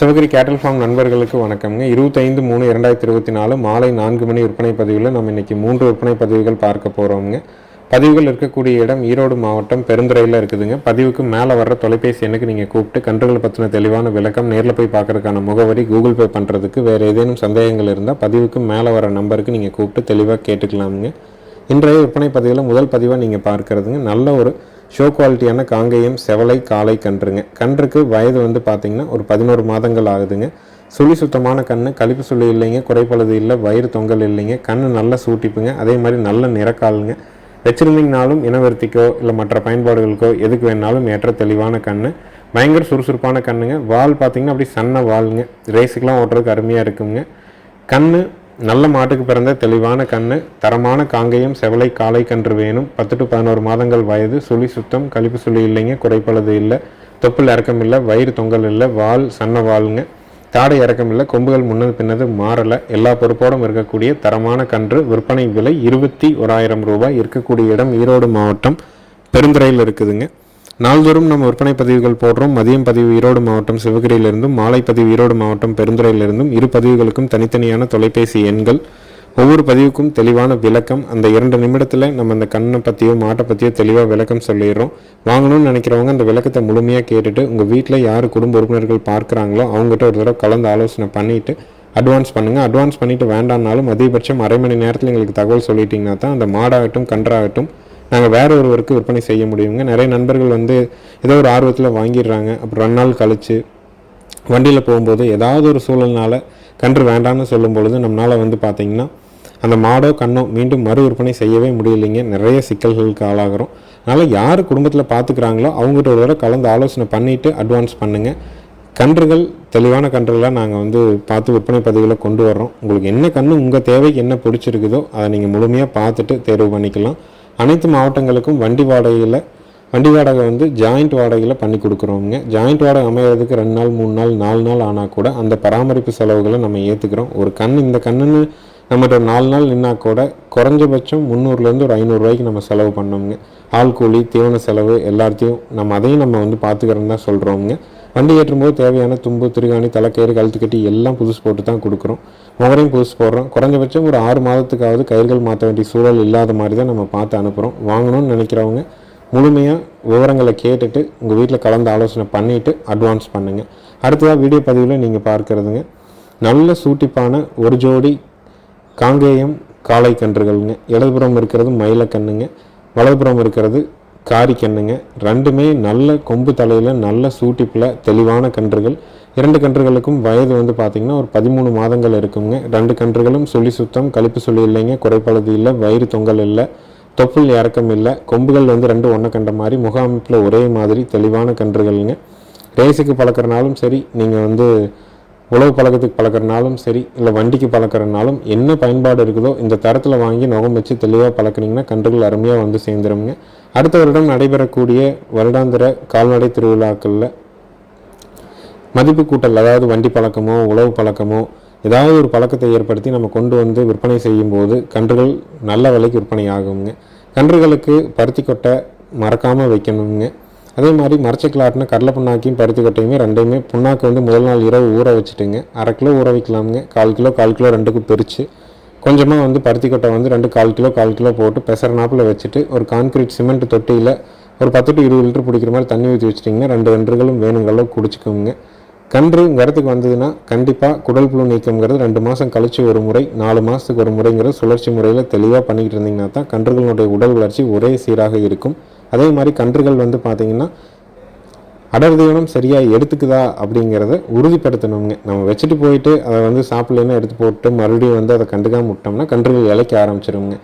சிவகிரி கேட்டல் ஃபார்ம் நண்பர்களுக்கு வணக்கம்ங்க. இருபத்தைந்து மூணு இரண்டாயிரத்தி இருபத்தி நாலு மாலை நான்கு மணி விற்பனை பதிவில் நம்ம இன்னைக்கு மூன்று விற்பனை பதிவுகள் பார்க்க போகிறோம்ங்க பதிவுகள் இருக்கக்கூடிய இடம் ஈரோடு மாவட்டம் பெருந்துறையில் இருக்குதுங்க. பதிவுக்கு மேலே வர்ற தொலைபேசி எண்ணுக்கு நீங்கள் கூப்பிட்டு கன்றுகள் பற்றின தெளிவான விளக்கம் நேரில் போய் பார்க்கறதுக்கான முகவரி கூகுள் பே பண்ணுறதுக்கு வேறு ஏதேனும் சந்தேகங்கள் இருந்தால் பதிவுக்கு மேலே வர நம்பருக்கு நீங்கள் கூப்பிட்டு தெளிவாக கேட்டுக்கலாமுங்க. இன்றைய விற்பனை பதிவில் முதல் பதிவாக நீங்கள் பார்க்கறதுங்க. நல்ல ஒரு ஷோ குவாலிட்டியான காங்கேயம் செவலை காலை கன்றுங்க. கன்றுக்கு வயது வந்து பார்த்தீங்கன்னா ஒரு பதினோரு மாதங்கள் ஆகுதுங்க. சுழி சுத்தமான கண் கழிப்பு சுழி இல்லைங்க குறைப்பழுது இல்லை வயிறு தொங்கல் இல்லைங்க கண் நல்லா சூட்டிப்புங்க அதே மாதிரி நல்ல நிறக்காலுங்க. வச்சிருந்தீங்கனாலும் இனவர்த்திக்கோ இல்லை மற்ற பயன்பாடுகளுக்கோ எதுக்கு வேணாலும் ஏற்ற தெளிவான கண் பயங்கர சுறுசுறுப்பான கண்ணுங்க. வால் பார்த்தீங்கன்னா அப்படி சன்ன வாளுங்க ரேஸுக்கெலாம் ஓட்டுறதுக்கு அருமையாக இருக்குங்க. கண்ணு நல்ல மாட்டுக்கு பிறந்த தெளிவான கண்ணு தரமான காங்கேயம் செவலை காலை கன்று வேணும். பத்து டு பதினோரு மாதங்கள் வயது. சுழி சுத்தம் கழிப்பு சுழி இல்லைங்க குறைப்பளது இல்லை. தொப்புள் இறக்கம் இல்லை வயிறு தொங்கல் இல்லை வால் சன்ன வாளுங்க தாடை இறக்கம் இல்லை கொம்புகள் முன்னது பின்னது மாறலை. எல்லா பொறுப்போடும் இருக்கக்கூடிய தரமான கன்று விற்பனை விலை இருபத்தி ஓராயிரம் ரூபாய். இருக்கக்கூடிய இடம் ஈரோடு மாவட்டம் பெருந்துறையில் இருக்குதுங்க. நாள்தோறும் நம்ம விற்பனை பதிவுகள் போடுறோம். மதியம் பதிவு ஈரோடு மாவட்டம் சிவகிரியிலிருந்தும் மாலை பதிவு ஈரோடு மாவட்டம் பெருந்துறையிலிருந்தும் இரு பதிவுகளுக்கும் தனித்தனியான தொலைபேசி எண்கள் ஒவ்வொரு பதிவுக்கும் தெளிவான விளக்கம். அந்த இரண்டு நிமிடத்தில் நம்ம அந்த கண்ணை பற்றியோ மாட்டை பற்றியோ தெளிவாக விளக்கம் சொல்லிடுறோம். வாங்கணும்னு நினைக்கிறவங்க அந்த விளக்கத்தை முழுமையாக கேட்டுட்டு உங்கள் வீட்டில் யார் குடும்ப உறுப்பினர்கள் பார்க்குறாங்களோ அவங்ககிட்ட ஒரு தடவை கலந்து ஆலோசனை பண்ணிவிட்டு அட்வான்ஸ் பண்ணுங்கள் அட்வான்ஸ் பண்ணிவிட்டு வேண்டாம்னாலும் அதிகபட்சம் அரை மணி நேரத்தில் எங்களுக்கு தகவல் சொல்லிட்டிங்கன்னா தான் அந்த மாடாகட்டும் கன்றாகட்டும் நாங்கள் வேறு ஒருவருக்கு விற்பனை செய்ய முடியுங்க. நிறைய நண்பர்கள் வந்து ஏதோ ஒரு ஆர்வத்தில் வாங்கிடுறாங்க. அப்புறம் ரெண்டு நாள் கழித்து வண்டியில் போகும்போது ஏதாவது ஒரு சூழல்னால கன்று வேண்டாம்னு சொல்லும் பொழுது நம்மளால் வந்து பார்த்திங்கன்னா அந்த மாடோ கண்ணோ மீண்டும் மறு விற்பனை செய்யவே முடியலைங்க. நிறைய சிக்கல்களுக்கு ஆளாகிறோம். அதனால் யார் குடும்பத்தில் பார்த்துக்கிறாங்களோ அவங்ககிட்ட ஒரு தடவை கலந்து ஆலோசனை பண்ணிவிட்டு அட்வான்ஸ் பண்ணுங்கள் கன்றுகள் தெளிவான கன்றுகளாக நாங்கள் வந்து பார்த்து விற்பனை பதிவுகளை கொண்டு வர்றோம். உங்களுக்கு என்ன கன்று உங்கள் தேவைக்கு என்ன பிடிச்சிருக்குதோ அதை நீங்கள் முழுமையாக பார்த்துட்டு தேர்வு பண்ணிக்கலாம். அனைத்து மாவட்டங்களுக்கும் வண்டி வாடகையில் வண்டி வாடகை வந்து ஜாயிண்ட் வாடகையில் பண்ணி கொடுக்குறோங்க ஜாயிண்ட் வாடகை அமையிறதுக்கு ரெண்டு நாள் மூணு நாள் நாலு நாள் ஆனால் கூட அந்த பராமரிப்பு செலவுகளை நம்ம ஏற்றுக்கிறோம் ஒரு கண் இந்த கண்ணுன்னு நம்மகிட்ட நாலு நாள் நின்னா கூட குறைஞ்சபட்சம் முந்நூறுலேருந்து ஒரு ஐநூறுரூவாய்க்கு நம்ம செலவு பண்ணோங்க ஆள் கூலி தீவன செலவு எல்லாத்தையும் நம்ம அதையும் நம்ம வந்து பார்த்துக்கிறோன்னு தான் சொல்கிறோங்க வண்டி ஏற்றும்போது தேவையான தும்பு திருகாணி தலைக்கயிறு கழுத்து கட்டி எல்லாம் புதுசு போட்டு தான் கொடுக்குறோம். முகரையும் புதுசு போடுறோம். குறைஞ்சபட்சம் ஒரு ஆறு மாதத்துக்காவது கயிர்கள் மாற்ற வேண்டிய சூழல் இல்லாத மாதிரி தான் நம்ம பார்த்து அனுப்புகிறோம் வாங்கணும்னு நினைக்கிறவங்க முழுமையாக விவரங்களை கேட்டுட்டு உங்கள் வீட்டில் கலந்து ஆலோசனை பண்ணிவிட்டு அட்வான்ஸ் பண்ணுங்கள் அடுத்ததாக வீடியோ பதிவில் நீங்கள் பார்க்குறதுங்க. நல்ல சூட்டிப்பான ஒரு ஜோடி காங்கேயம் காளை கன்றுகள்ங்க. இடதுபுறம் இருக்கிறது மயிலக்கண்ணுங்க வலதுபுறம் இருக்கிறது காரி கண்ணுங்க. ரெண்டுமே நல்ல கொம்பு தலையில் நல்ல சூட்டிப்பில் தெளிவான கன்றுகள். இரண்டு கன்றுகளுக்கும் வயது வந்து பார்த்திங்கன்னா ஒரு பதிமூணு மாதங்கள் இருக்குங்க. ரெண்டு கன்றுகளும் சுழி சுத்தம் கழிப்பு சொல்லி இல்லைங்க. குறைப்பழுது இல்லை வயிறு தொங்கல் இல்லை தொப்புள் இறக்கம் இல்லை. கொம்புகள் வந்து ரெண்டு ஒன்றை கண்ட மாதிரி முக அமைப்பில் ஒரே மாதிரி தெளிவான கன்றுகள்ங்க. ரேஸுக்கு பழக்கிறனாலும் சரி நீங்கள் வந்து உழவு பழக்கத்துக்கு பழக்கிறனாலும் சரி இல்லை வண்டிக்கு பழக்கிறனாலும் என்ன பயன்பாடு இருக்குதோ இந்த தரத்தில் வாங்கி நுகம் வச்சு தெளிவாக பழக்கினீங்கன்னா கன்றுகள் அருமையாக வந்து சேர்ந்துருங்க அடுத்த வருடம் நடைபெறக்கூடிய வருடாந்திர கால்நடை திருவிழாக்களில் மதிப்பு கூட்டல் அதாவது வண்டி பழக்கமோ உழவு பழக்கமோ ஏதாவது ஒரு பழக்கத்தை ஏற்படுத்தி நம்ம கொண்டு வந்து விற்பனை செய்யும்போது கன்றுகள் நல்ல விலைக்கு விற்பனை ஆகுங்க கன்றுகளுக்கு பருத்தி கொட்டை மறக்காமல் வைக்கணுங்க. அதே மாதிரி மரச்சக்கிலாட்டின கடலை புண்ணாக்கையும் பருத்தி கொட்டையுமே ரெண்டையுமே புண்ணாக்கு வந்து முதல் நாள் இரவு ஊற வச்சுட்டுங்க. அரை கிலோ ஊற வைக்கலாமுங்க. கால் கிலோ கால் கிலோ ரெண்டுக்கும் பிரித்து கொஞ்சமாக வந்து பருத்தி கொட்டை வந்து ரெண்டு கால் கிலோ கால் கிலோ போட்டு பெசர நாப்பில் வச்சுட்டு ஒரு கான்கிரீட் சிமெண்ட் தொட்டியில் ஒரு பத்து டு இருபது லிட்டர் பிடிக்கிற மாதிரி தண்ணி ஊற்றி வச்சிட்டிங்கன்னா ரெண்டு வென்றுகளும் வேணுங்களோ குடிச்சிக்கோங்க. கன்று உரத்துக்கு வந்ததுன்னா கண்டிப்பாக குடல் புழு நீக்கம்ங்கிறது ரெண்டு மாதம் கழிச்சு ஒரு முறை நாலு மாதத்துக்கு ஒரு முறைங்கிறது சுழற்சி முறையில் தெளிவாக பண்ணிக்கிட்டு இருந்தீங்கன்னா தான் கன்றுகளுடைய உடல் வளர்ச்சி ஒரே சீராக இருக்கும். அதே மாதிரி கன்றுகள் வந்து பார்த்திங்கன்னா அடர் தீவனம் சரியாக எடுத்துக்குதா அப்படிங்கிறத உறுதிப்படுத்தணுங்க. நம்ம வச்சுட்டு போயிட்டு அதை வந்து சாப்பிட்லன்னா எடுத்து போட்டு மறுபடியும் வந்து அதை கண்டுக்காம விட்டோம்னா கன்றுகள் இலைக்க ஆரம்பிச்சிருங்க.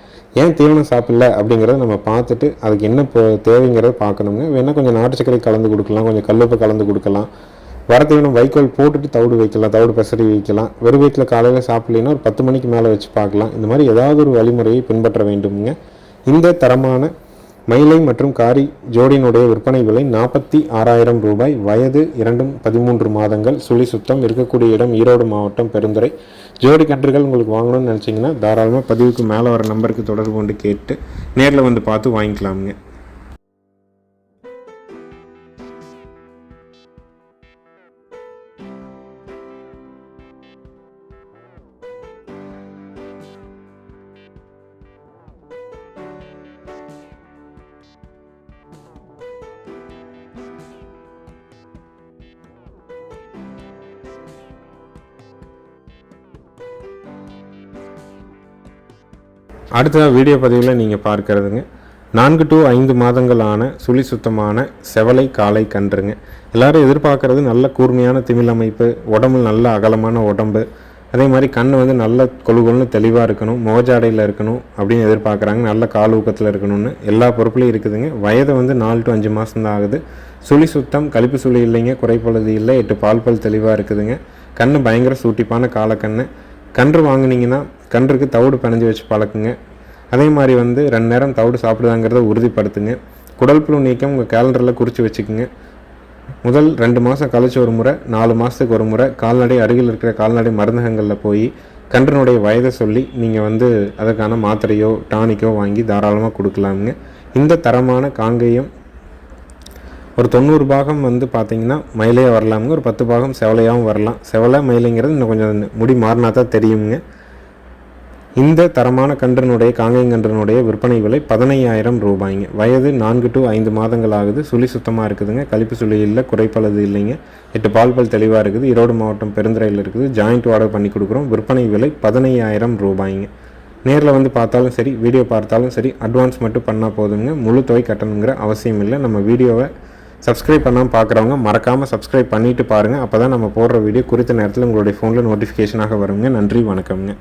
ஏன் தீவனம் சாப்பிடல அப்படிங்கிறத நம்ம பார்த்துட்டு அதுக்கு என்ன இப்போ தேவைங்கிறத பார்க்கணுங்க. வேணால் கொஞ்சம் நாட்டு சர்க்கரை கலந்து கொடுக்கலாம் கொஞ்சம் கல்லுப்பு கலந்து கொடுக்கலாம். வர தீவனம் வைக்கோல் போட்டுட்டு தவிடு வைக்கலாம் தவிடு பெசரி வைக்கலாம். வெறும் வீட்டில் காலையில் சாப்பிட்லன்னா ஒரு பத்து மணிக்கு மேலே வச்சு பார்க்கலாம். இந்த மாதிரி ஏதாவது ஒரு வழிமுறையை பின்பற்ற வேண்டுமுங்க. இந்த தரமான மயிலை மற்றும் காரி ஜோடியினுடைய விற்பனை விலை நாற்பத்தி ஆறாயிரம் ரூபாய். வயது இரண்டும் பதிமூன்று மாதங்கள். சுழி சுத்தம் இருக்கக்கூடிய இடம் ஈரோடு மாவட்டம் பெருந்துறை. ஜோடி கன்றுகள் உங்களுக்கு வாங்கணும்னு நினச்சிங்கன்னா தாராளமாக பதிவுக்கு மேலே வர நம்பருக்கு தொடர்பு கொண்டு கேட்டு நேரில் வந்து பார்த்து வாங்கிக்கலாமுங்க. அடுத்ததாக வீடியோ பதிவில் நீங்கள் பார்க்கறதுங்க. நான்கு டு ஐந்து மாதங்களான சுழி சுத்தமான செவலை காலை கன்றுங்க. எல்லோரும் எதிர்பார்க்குறது நல்ல கூர்மையான திமிழ் அமைப்பு உடம்பு நல்ல அகலமான உடம்பு. அதே மாதிரி கண் வந்து நல்ல கொழுகொழுன்னு தெளிவாக இருக்கணும் மோஜாடையில் இருக்கணும் அப்படின்னு எதிர்பார்க்குறாங்க. நல்ல கால் ஊக்கத்தில் இருக்கணும்னு எல்லா பொறுப்புலையும் இருக்குதுங்க. வயது வந்து நாலு டு அஞ்சு மாதம் தான் ஆகுது. சுழி சுத்தம் கழிப்பு சுழி இல்லைங்க குறைப்பொழுது இல்லை எட்டு பால் பல் தெளிவாக இருக்குதுங்க. கண் பயங்கர சூட்டிப்பான காலக்கண்ணு. கன்று வாங்கினீங்கன்னா கன்றுக்கு தவிடு பிணைஞ்சு வச்சு பழக்குங்க. அதே மாதிரி வந்து ரெண்டு நேரம் தவிடு சாப்பிடுதாங்கிறத உறுதிப்படுத்துங்க. குடல் புழு நீக்கம் உங்கள் கேலண்டரில் குறித்து வச்சுக்கோங்க. முதல் ரெண்டு மாதம் கழிச்சு ஒரு முறை நாலு மாதத்துக்கு ஒரு முறை கால்நடை அருகில் இருக்கிற கால்நடை மருந்தகங்களில் போய் கன்றினுடைய வயதை சொல்லி நீங்கள் வந்து அதற்கான மாத்திரையோ டானிக்கோ வாங்கி தாராளமாக கொடுக்கலாமுங்க. இந்த தரமான காங்கேயம் ஒரு தொண்ணூறு பாகம் வந்து பார்த்தீங்கன்னா மயிலையாக வரலாமுங்க. ஒரு பத்து பாகம் செவலையாகவும் வரலாம். செவலை மயிலைங்கிறது இன்னும் கொஞ்சம் முடி மாறினா தான் தெரியுங்க இந்த தரமான கன்றினுடைய காங்கையங்கன்றினுடைய விற்பனை விலை பதினையாயிரம் ரூபாய்ங்க. வயது நான்கு டு ஐந்து மாதங்கள் ஆகுது சுழி சுத்தமாக இருக்குதுங்க. கழிப்பு சுழி இல்லை குறைப்பளது இல்லைங்க. எட்டு பால் பல் தெளிவாக இருக்குது. ஈரோடு மாவட்டம் பெருந்துறையில் இருக்குது. ஜாயிண்ட் ஆர்டர் பண்ணி கொடுக்குறோம். விற்பனை விலை பதினையாயிரம் ரூபாய்ங்க. நேரில் வந்து பார்த்தாலும் சரி வீடியோ பார்த்தாலும் சரி அட்வான்ஸ் மட்டும் பண்ணால் போதுங்க முழு தொகை கட்டணுங்கிற அவசியம் இல்லை. நம்ம வீடியோவை சப்ஸ்கிரைப் பண்ணாமல் பார்க்குறவங்க மறக்காமல் சப்ஸ்கிரைப் பண்ணிவிட்டு பாருங்கள் அப்போ தான் நம்ம போடுற வீடியோ குறித்த நேரத்தில் உங்களுடைய ஃபோனில் நோட்டிஃபிகேஷனாக வருங்க. நன்றி வணக்கம்ங்க.